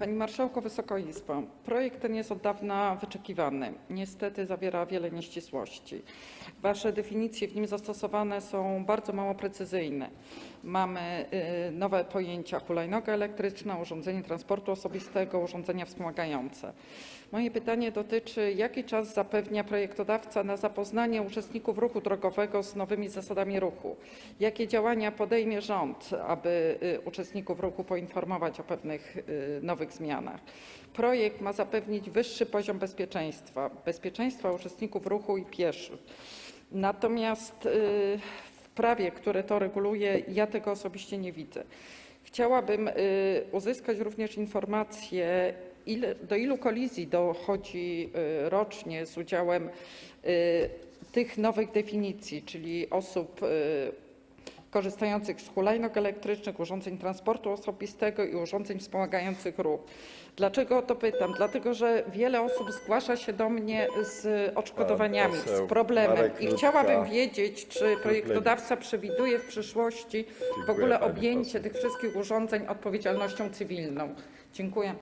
Panie Marszałku, Wysoka Izbo! Projekt ten jest od dawna wyczekiwany. Niestety zawiera wiele nieścisłości. Wasze definicje w nim zastosowane są bardzo mało precyzyjne. Mamy y, nowe pojęcia hulajnoga elektryczna, urządzenie transportu osobistego, urządzenia wspomagające. Moje pytanie dotyczy, jaki czas zapewnia projektodawca na zapoznanie uczestników ruchu drogowego z nowymi zasadami ruchu? Jakie działania podejmie rząd, aby y, uczestników ruchu poinformować o pewnych y, zmianach? Projekt ma zapewnić wyższy poziom bezpieczeństwa, bezpieczeństwa uczestników ruchu i pieszych. Natomiast y, w prawie, które to reguluje, ja tego osobiście nie widzę. Chciałabym y, uzyskać również informację, ile, do ilu kolizji dochodzi y, rocznie z udziałem tych nowych definicji, czyli osób korzystających z hulajnóg elektrycznych, urządzeń transportu osobistego i urządzeń wspomagających ruch. Dlaczego o to pytam? Dlatego, że wiele osób zgłasza się do mnie z odszkodowaniami, Pan poseł z problemem Marek i Rutka, chciałabym wiedzieć, czy projektodawca przewiduje w przyszłości w Dziękuję, ogóle pani objęcie poseł. tych wszystkich urządzeń odpowiedzialnością cywilną. Dziękuję.